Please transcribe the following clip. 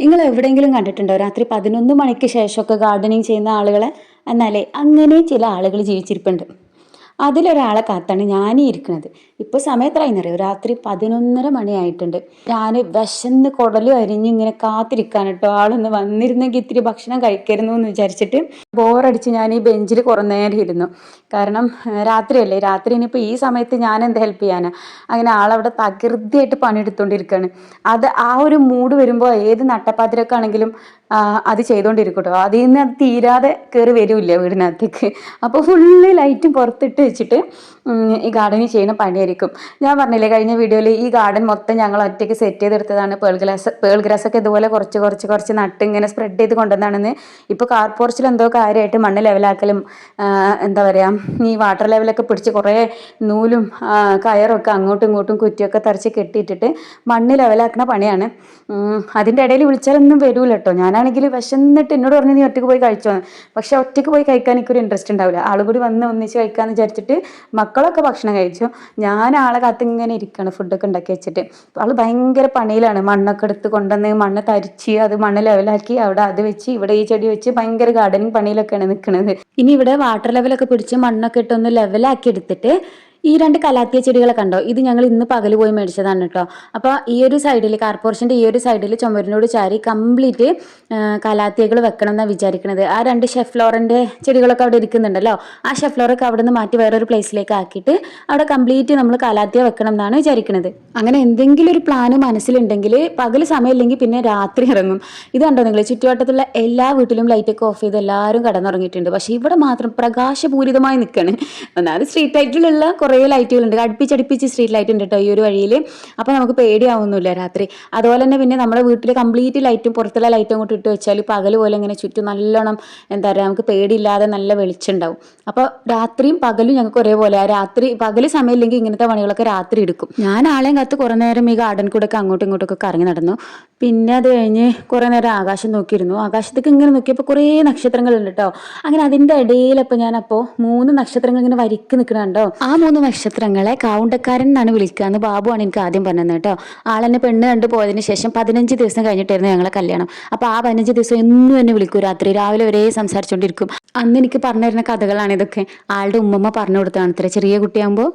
നിങ്ങൾ എവിടെയെങ്കിലും കണ്ടിട്ടുണ്ടോ? രാത്രി പതിനൊന്ന് മണിക്ക് ശേഷമൊക്കെ ഗാർഡനിങ് ചെയ്യുന്ന ആളുകളെ? എന്നാലേ അങ്ങനെ ചില ആളുകൾ ജീവിച്ചിരിപ്പുണ്ട്. അതിലൊരാളെ കാത്താണ് ഞാനീ ഇരിക്കുന്നത് ഇപ്പോൾ സമയത്രയെന്നറിയോ രാത്രി പതിനൊന്നര മണിയായിട്ടുണ്ട്. ഞാൻ വിശന്ന് കുടലും അരിഞ്ഞ് ഇങ്ങനെ കാത്തിരിക്കാൻ കേട്ടോ. ആളൊന്ന് വന്നിരുന്നെങ്കിൽ ഇത്തിരി ഭക്ഷണം കഴിക്കരുന്നു എന്ന് വിചാരിച്ചിട്ട് ബോറടിച്ച് ഞാൻ ഈ ബെഞ്ചിൽ കുറേ നേരം ഇരുന്നു. കാരണം രാത്രിയല്ലേ? രാത്രി ഇനിയിപ്പോൾ ഈ സമയത്ത് ഞാൻ എന്ത് ഹെൽപ്പ് ചെയ്യാനാ? അങ്ങനെ ആളവിടെ തകൃതിയായിട്ട് പണിയെടുത്തുകൊണ്ടിരിക്കുകയാണ് അത് ആ ഒരു മൂഡ് വരുമ്പോൾ ഏത് നട്ടപ്പാതിരൊക്കെ ആണെങ്കിലും ആ, അത് ചെയ്തുകൊണ്ടിരിക്കട്ടോ കേട്ടോ അതിൽ നിന്ന് അത് തീരാതെ കയറി വരില്ല വീടിനകത്തേക്ക്. അപ്പോൾ ഫുള്ള് ലൈറ്റും പുറത്തിട്ട് വെച്ചിട്ട് ഈ ഗാർഡനിങ് ചെയ്യുന്ന പണിയായിരിക്കും. ഞാൻ പറഞ്ഞില്ലേ കഴിഞ്ഞ വീഡിയോയിൽ ഈ ഗാർഡൻ മൊത്തം ഞങ്ങൾ ഒറ്റയ്ക്ക് സെറ്റ് ചെയ്തെടുത്തതാണ്. പേൾ ഗ്ലാസ് പേൾ ഗ്രാസ് ഒക്കെ ഇതുപോലെ കുറച്ച് കുറച്ച് കുറച്ച് നട്ട് ഇങ്ങനെ സ്പ്രെഡ് ചെയ്ത് കൊണ്ടുവന്നാണെന്ന്. ഇപ്പോൾ കാർ പോർച്ചിൽ എന്തോ കാര്യമായിട്ട് മണ്ണ് ലെവലാക്കലും എന്താ പറയുക ഈ വാട്ടർ ലെവലൊക്കെ പിടിച്ച് കുറേ നൂലും കയറൊക്കെ അങ്ങോട്ടും ഇങ്ങോട്ടും കുറ്റിയൊക്കെ തറച്ച് കെട്ടിയിട്ടിട്ട് മണ്ണ് ലെവലാക്കുന്ന പണിയാണ്. അതിന്റെ ഇടയിൽ വിളിച്ചാലൊന്നും വരൂല കേട്ടോ ഞാനാണെങ്കിൽ വിശന്നിട്ട് എന്നോട് പറഞ്ഞു നീ ഒറ്റയ്ക്ക് പോയി കഴിച്ചോ പക്ഷെ ഒറ്റയ്ക്ക് പോയി കഴിക്കാൻ എനിക്കൊരു ഇൻട്രസ്റ്റ് ഉണ്ടാവില്ല. ആൾ കൂടി വന്ന് ഒന്നിച്ച് കഴിക്കാമെന്ന് വിചാരിച്ചിട്ട് മക്കളൊക്കെ ഭക്ഷണം കഴിച്ചു. ഞാൻ ആളെ കാത്ത് ഇങ്ങനെ ഇരിക്കുകയാണ് ഫുഡൊക്കെ ഉണ്ടാക്കി വെച്ചിട്ട്. ആൾ ഭയങ്കര പണിയിലാണ്. മണ്ണൊക്കെ എടുത്ത് കൊണ്ടുവന്ന് മണ്ണ് തരിച്ച് അത് മണ്ണ് ലെവലാക്കി അവിടെ അത് വെച്ച് ഇവിടെ ഈ ചെടി വെച്ച് ഭയങ്കര ഗാർഡനിങ് പണിയിലൊക്കെയാണ് നിൽക്കുന്നത് ഇനി ഇവിടെ വാട്ടർ ലെവലൊക്കെ പിടിച്ച് മണ്ണൊക്കെ ഇട്ടൊന്ന് ലെവലാക്കി എടുത്തിട്ട് ഈ രണ്ട് കലാത്തിയ ചെടികളെ കണ്ടോ? ഇത് ഞങ്ങൾ ഇന്ന് പകൽ പോയി മേടിച്ചതാണ് കേട്ടോ. അപ്പോൾ ഈ ഒരു സൈഡിൽ കാർപോറേഷന്റെ ഈ ഒരു സൈഡിൽ ചുമരിനോട് ചാരി കംപ്ലീറ്റ് കലാത്തിയകൾ വെക്കണം എന്നാണ് വിചാരിക്കുന്നത് ആ രണ്ട് ഷെഫ്ലോറിന്റെ ചെടികളൊക്കെ അവിടെ ഇരിക്കുന്നുണ്ടല്ലോ. ആ ഷെഫ്ലോറൊക്കെ അവിടെ നിന്ന് മാറ്റി വേറൊരു പ്ലേസിലേക്ക് ആക്കിയിട്ട് അവിടെ കംപ്ലീറ്റ് നമ്മൾ കലാത്തിയ വെക്കണം എന്നാണ് വിചാരിക്കുന്നത് അങ്ങനെ എന്തെങ്കിലും ഒരു പ്ലാന് മനസ്സിലുണ്ടെങ്കിൽ പകൽ സമയമില്ലെങ്കിൽ പിന്നെ രാത്രി ഇറങ്ങും. ഇത് കണ്ടോ നിങ്ങൾ ചുറ്റുവട്ടത്തുള്ള എല്ലാ വീട്ടിലും ലൈറ്റൊക്കെ ഓഫ് ചെയ്ത് എല്ലാവരും കടന്നുറങ്ങിയിട്ടുണ്ട്. പക്ഷേ ഇവിടെ മാത്രം പ്രകാശപൂരിതമായി നിൽക്കുകയാണ് ഒന്നാമത് സ്ട്രീറ്റ് ലൈറ്റിലുള്ള കുറേ ലൈറ്റുകളുണ്ട്. അടുപ്പിച്ചടുപ്പിച്ച് സ്ട്രീറ്റ് ലൈറ്റ് ഉണ്ട് കേട്ടോ ഈ ഒരു വഴിയിൽ അപ്പോൾ നമുക്ക് പേടിയാവുന്നില്ല രാത്രി. അതുപോലെ തന്നെ പിന്നെ നമ്മുടെ വീട്ടിൽ കംപ്ലീറ്റ് ലൈറ്റും പുറത്തുള്ള ലൈറ്റും അങ്ങോട്ട് ഇട്ട് വെച്ചാൽ പകൽ പോലെ ഇങ്ങനെ ചുറ്റും നല്ലോണം എന്താ പറയുക നമുക്ക് പേടിയില്ലാതെ നല്ല വെളിച്ചം ഉണ്ടാവും അപ്പോൾ രാത്രിയും പകലും ഞങ്ങൾക്ക് ഒരേപോലെ. രാത്രി പകൽ സമയമില്ലെങ്കിൽ ഇങ്ങനത്തെ പണികളൊക്കെ രാത്രി എടുക്കും. ഞാൻ ആളെയും കത്ത് കുറേ നേരം ഈ ഗാർഡൻ കൂടെ ഒക്കെ അങ്ങോട്ടും ഇങ്ങോട്ടൊക്കെ കറങ്ങി നടന്നു. പിന്നെ അത് കഴിഞ്ഞ് കുറേ നേരം ആകാശം നോക്കിയിരുന്നു. ആകാശത്തേക്ക് ഇങ്ങനെ നോക്കിയപ്പോൾ കുറേ നക്ഷത്രങ്ങളുണ്ട് കേട്ടോ അങ്ങനെ അതിന്റെ ഇടയിലപ്പോൾ ഞാൻ അപ്പോൾ മൂന്ന് നക്ഷത്രങ്ങൾ ഇങ്ങനെ വരിക്ക് നിൽക്കണുണ്ടോ ആ മൂന്ന് നക്ഷത്രങ്ങളെ കാവുണ്ടക്കാരൻ എന്നാണ് വിളിക്കുക. എന്ന് ബാബുവാണ് എനിക്ക് ആദ്യം പറഞ്ഞത് കേട്ടോ. ആളെന്നെ പെണ്ണ് കണ്ടു പോയതിന് ശേഷം പതിനഞ്ച് ദിവസം കഴിഞ്ഞിട്ടായിരുന്നു ഞങ്ങളെ കല്യാണം. അപ്പോൾ ആ പതിനഞ്ച് ദിവസം എന്നും എന്നെ വിളിക്കും രാത്രി. രാവിലെ ഒരേ സംസാരിച്ചുകൊണ്ടിരിക്കും അന്ന് എനിക്ക് പറഞ്ഞു തരുന്ന കഥകളാണ് ഇതൊക്കെ. ആളുടെ ഉമ്മമ്മ പറഞ്ഞു കൊടുത്തതാണ് ഇത്ര ചെറിയ കുട്ടിയാകുമ്പോൾ